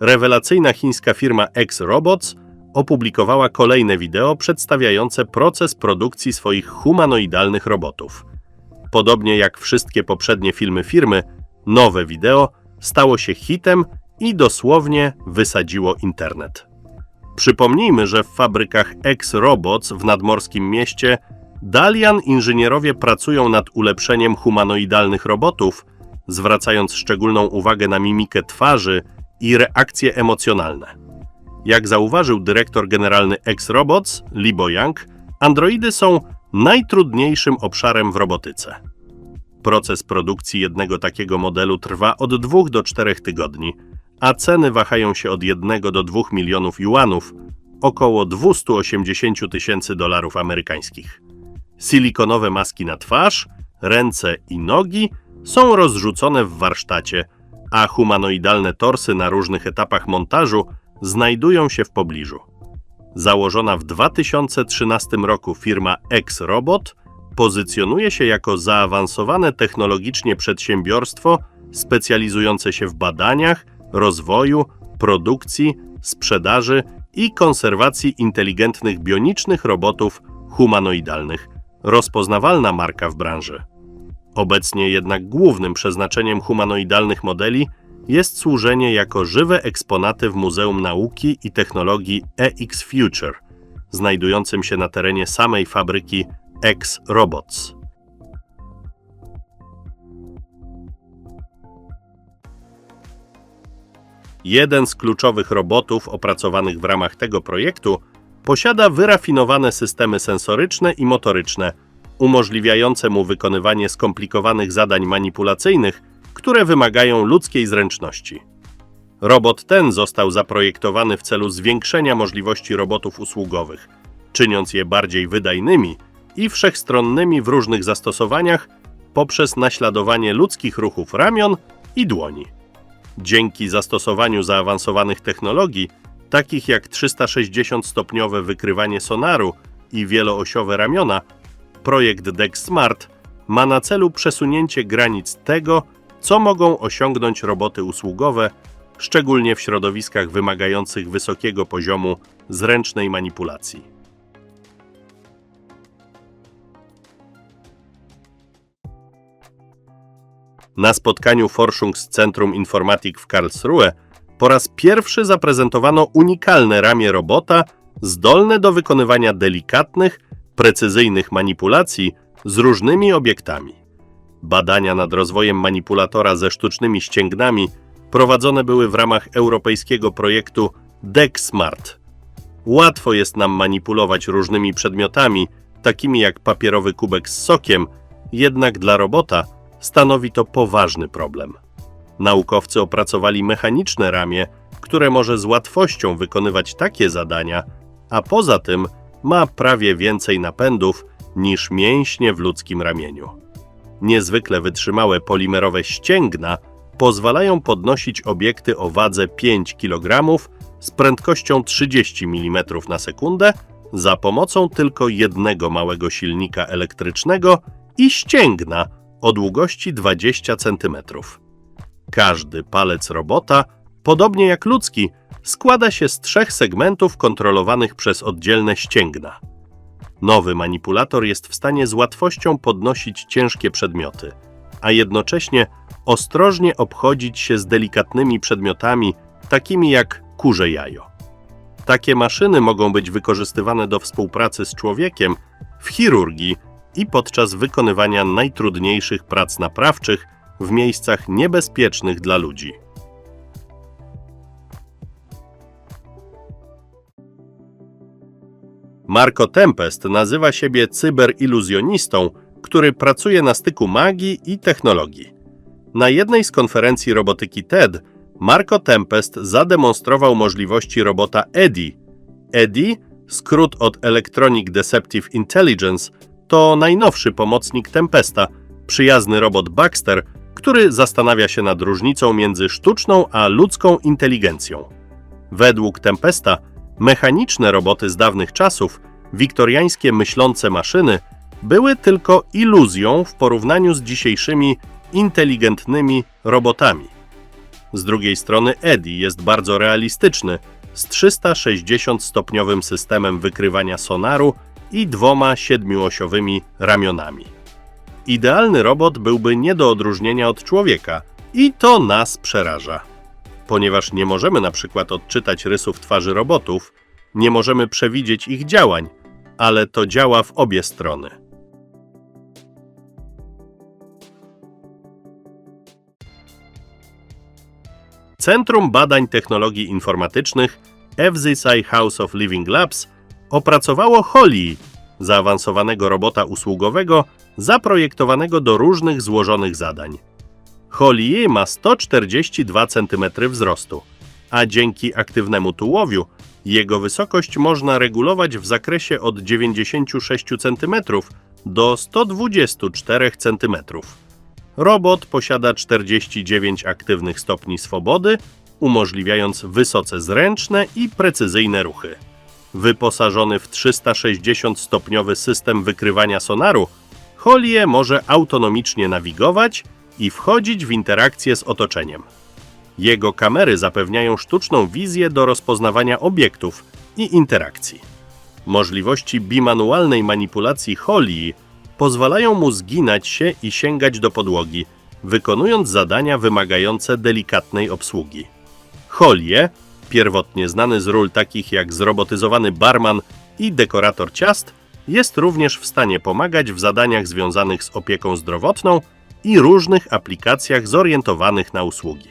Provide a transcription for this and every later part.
rewelacyjna chińska firma X-Robots opublikowała kolejne wideo przedstawiające proces produkcji swoich humanoidalnych robotów. Podobnie jak wszystkie poprzednie filmy firmy, nowe wideo stało się hitem i dosłownie wysadziło internet. Przypomnijmy, że w fabrykach X-Robots w nadmorskim mieście Dalian inżynierowie pracują nad ulepszeniem humanoidalnych robotów, zwracając szczególną uwagę na mimikę twarzy i reakcje emocjonalne. Jak zauważył dyrektor generalny X-Robots, Lee Bo-young, androidy są najtrudniejszym obszarem w robotyce. Proces produkcji jednego takiego modelu trwa od 2 do 4 tygodni, a ceny wahają się od 1 do 2 milionów juanów, około 280 tysięcy dolarów amerykańskich. Silikonowe maski na twarz, ręce i nogi są rozrzucone w warsztacie, a humanoidalne torsy na różnych etapach montażu znajdują się w pobliżu. Założona w 2013 roku firma X-Robot pozycjonuje się jako zaawansowane technologicznie przedsiębiorstwo specjalizujące się w badaniach, rozwoju, produkcji, sprzedaży i konserwacji inteligentnych bionicznych robotów humanoidalnych. Rozpoznawalna marka w branży. Obecnie jednak głównym przeznaczeniem humanoidalnych modeli jest służenie jako żywe eksponaty w Muzeum Nauki i Technologii EX Future, znajdującym się na terenie samej fabryki X Robots. Jeden z kluczowych robotów opracowanych w ramach tego projektu posiada wyrafinowane systemy sensoryczne i motoryczne, umożliwiające mu wykonywanie skomplikowanych zadań manipulacyjnych, które wymagają ludzkiej zręczności. Robot ten został zaprojektowany w celu zwiększenia możliwości robotów usługowych, czyniąc je bardziej wydajnymi i wszechstronnymi w różnych zastosowaniach poprzez naśladowanie ludzkich ruchów ramion i dłoni. Dzięki zastosowaniu zaawansowanych technologii, takich jak 360-stopniowe wykrywanie sonaru i wieloosiowe ramiona, projekt Dex Smart ma na celu przesunięcie granic tego, co mogą osiągnąć roboty usługowe, szczególnie w środowiskach wymagających wysokiego poziomu zręcznej manipulacji. Na spotkaniu Forschungs Centrum Informatik w Karlsruhe po raz pierwszy zaprezentowano unikalne ramię robota zdolne do wykonywania delikatnych, precyzyjnych manipulacji z różnymi obiektami. Badania nad rozwojem manipulatora ze sztucznymi ścięgnami prowadzone były w ramach europejskiego projektu DeckSmart. Łatwo jest nam manipulować różnymi przedmiotami, takimi jak papierowy kubek z sokiem, jednak dla robota stanowi to poważny problem. Naukowcy opracowali mechaniczne ramię, które może z łatwością wykonywać takie zadania, a poza tym ma prawie więcej napędów niż mięśnie w ludzkim ramieniu. Niezwykle wytrzymałe polimerowe ścięgna pozwalają podnosić obiekty o wadze 5 kg z prędkością 30 mm na sekundę za pomocą tylko jednego małego silnika elektrycznego i ścięgna o długości 20 cm. Każdy palec robota, podobnie jak ludzki, składa się z trzech segmentów kontrolowanych przez oddzielne ścięgna. Nowy manipulator jest w stanie z łatwością podnosić ciężkie przedmioty, a jednocześnie ostrożnie obchodzić się z delikatnymi przedmiotami, takimi jak kurze jajo. Takie maszyny mogą być wykorzystywane do współpracy z człowiekiem w chirurgii i podczas wykonywania najtrudniejszych prac naprawczych w miejscach niebezpiecznych dla ludzi. Marco Tempest nazywa siebie cyberiluzjonistą, który pracuje na styku magii i technologii. Na jednej z konferencji robotyki TED Marco Tempest zademonstrował możliwości robota EDI. EDI, skrót od Electronic Deceptive Intelligence, to najnowszy pomocnik Tempesta, przyjazny robot Baxter, który zastanawia się nad różnicą między sztuczną a ludzką inteligencją. Według Tempesta mechaniczne roboty z dawnych czasów, wiktoriańskie myślące maszyny, były tylko iluzją w porównaniu z dzisiejszymi inteligentnymi robotami. Z drugiej strony Eddie jest bardzo realistyczny, z 360-stopniowym systemem wykrywania sonaru i dwoma siedmiuosiowymi ramionami. Idealny robot byłby nie do odróżnienia od człowieka i to nas przeraża. Ponieważ nie możemy na przykład odczytać rysów twarzy robotów, nie możemy przewidzieć ich działań, ale to działa w obie strony. Centrum Badań Technologii Informatycznych FZSI House of Living Labs opracowało Holly, zaawansowanego robota usługowego zaprojektowanego do różnych złożonych zadań. Holly ma 142 cm wzrostu, a dzięki aktywnemu tułowiu jego wysokość można regulować w zakresie od 96 cm do 124 cm. Robot posiada 49 aktywnych stopni swobody, umożliwiając wysoce zręczne i precyzyjne ruchy. Wyposażony w 360-stopniowy system wykrywania sonaru, Holie może autonomicznie nawigować i wchodzić w interakcję z otoczeniem. Jego kamery zapewniają sztuczną wizję do rozpoznawania obiektów i interakcji. Możliwości bimanualnej manipulacji Holii pozwalają mu zginać się i sięgać do podłogi, wykonując zadania wymagające delikatnej obsługi. Holie, pierwotnie znany z ról takich jak zrobotyzowany barman i dekorator ciast, jest również w stanie pomagać w zadaniach związanych z opieką zdrowotną i różnych aplikacjach zorientowanych na usługi.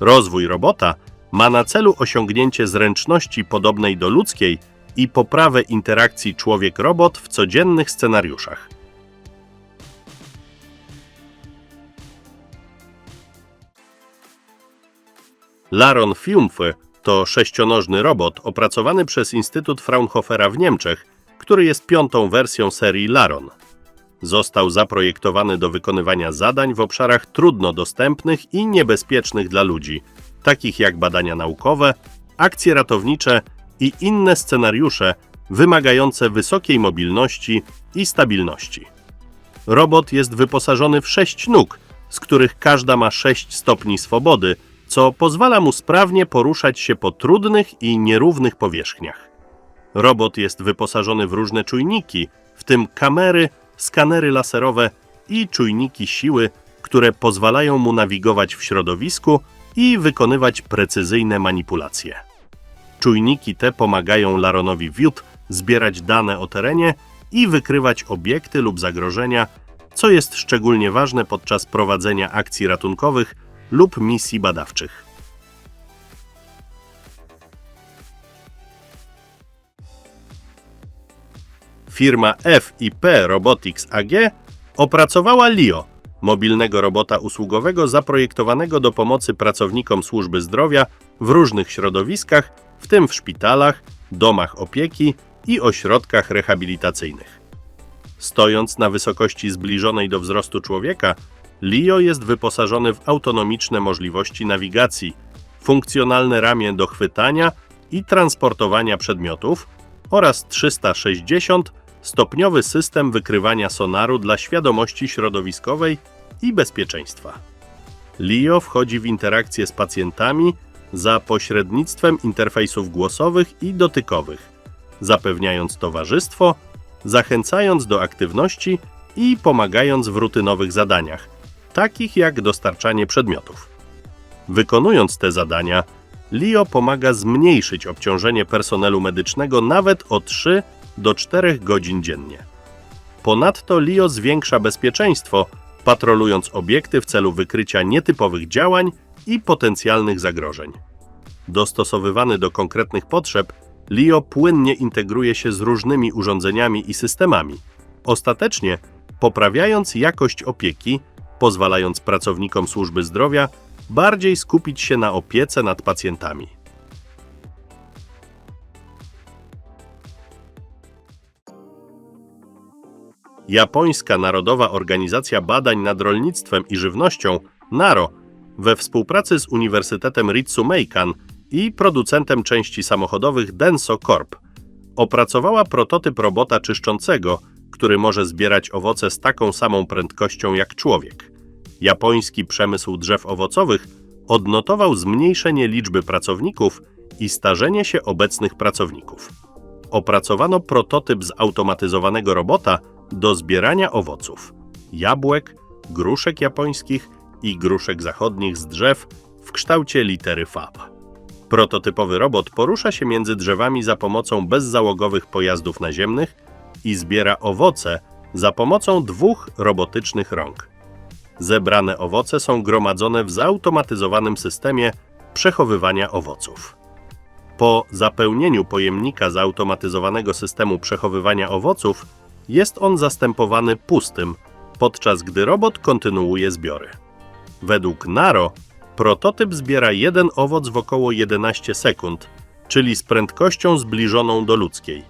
Rozwój robota ma na celu osiągnięcie zręczności podobnej do ludzkiej i poprawę interakcji człowiek-robot w codziennych scenariuszach. Laron Fiumfe to sześcionożny robot opracowany przez Instytut Fraunhofera w Niemczech, który jest piątą wersją serii Laron. Został zaprojektowany do wykonywania zadań w obszarach trudno dostępnych i niebezpiecznych dla ludzi, takich jak badania naukowe, akcje ratownicze i inne scenariusze wymagające wysokiej mobilności i stabilności. Robot jest wyposażony w sześć nóg, z których każda ma sześć stopni swobody, co pozwala mu sprawnie poruszać się po trudnych i nierównych powierzchniach. Robot jest wyposażony w różne czujniki, w tym kamery, skanery laserowe i czujniki siły, które pozwalają mu nawigować w środowisku i wykonywać precyzyjne manipulacje. Czujniki te pomagają Laronowi Wiut zbierać dane o terenie i wykrywać obiekty lub zagrożenia, co jest szczególnie ważne podczas prowadzenia akcji ratunkowych lub misji badawczych. Firma FIP Robotics AG opracowała LIO, mobilnego robota usługowego zaprojektowanego do pomocy pracownikom służby zdrowia w różnych środowiskach, w tym w szpitalach, domach opieki i ośrodkach rehabilitacyjnych. Stojąc na wysokości zbliżonej do wzrostu człowieka, LIO jest wyposażony w autonomiczne możliwości nawigacji, funkcjonalne ramię do chwytania i transportowania przedmiotów oraz 360-stopniowy system wykrywania sonaru dla świadomości środowiskowej i bezpieczeństwa. LIO wchodzi w interakcję z pacjentami za pośrednictwem interfejsów głosowych i dotykowych, zapewniając towarzystwo, zachęcając do aktywności i pomagając w rutynowych zadaniach, takich jak dostarczanie przedmiotów. Wykonując te zadania, LIO pomaga zmniejszyć obciążenie personelu medycznego nawet o 3 do 4 godzin dziennie. Ponadto LIO zwiększa bezpieczeństwo, patrolując obiekty w celu wykrycia nietypowych działań i potencjalnych zagrożeń. Dostosowywany do konkretnych potrzeb, LIO płynnie integruje się z różnymi urządzeniami i systemami, ostatecznie poprawiając jakość opieki pozwalając pracownikom służby zdrowia bardziej skupić się na opiece nad pacjentami. Japońska Narodowa Organizacja Badań nad Rolnictwem i Żywnością NARO we współpracy z Uniwersytetem Ritsumeikan i producentem części samochodowych Denso Corp opracowała prototyp robota czyszczącego, który może zbierać owoce z taką samą prędkością jak człowiek. Japoński przemysł drzew owocowych odnotował zmniejszenie liczby pracowników i starzenie się obecnych pracowników. Opracowano prototyp zautomatyzowanego robota do zbierania owoców, jabłek, gruszek japońskich i gruszek zachodnich z drzew w kształcie litery FAB. Prototypowy robot porusza się między drzewami za pomocą bezzałogowych pojazdów naziemnych i zbiera owoce za pomocą dwóch robotycznych rąk. Zebrane owoce są gromadzone w zautomatyzowanym systemie przechowywania owoców. Po zapełnieniu pojemnika zautomatyzowanego systemu przechowywania owoców jest on zastępowany pustym, podczas gdy robot kontynuuje zbiory. Według Naro prototyp zbiera jeden owoc w około 11 sekund, czyli z prędkością zbliżoną do ludzkiej.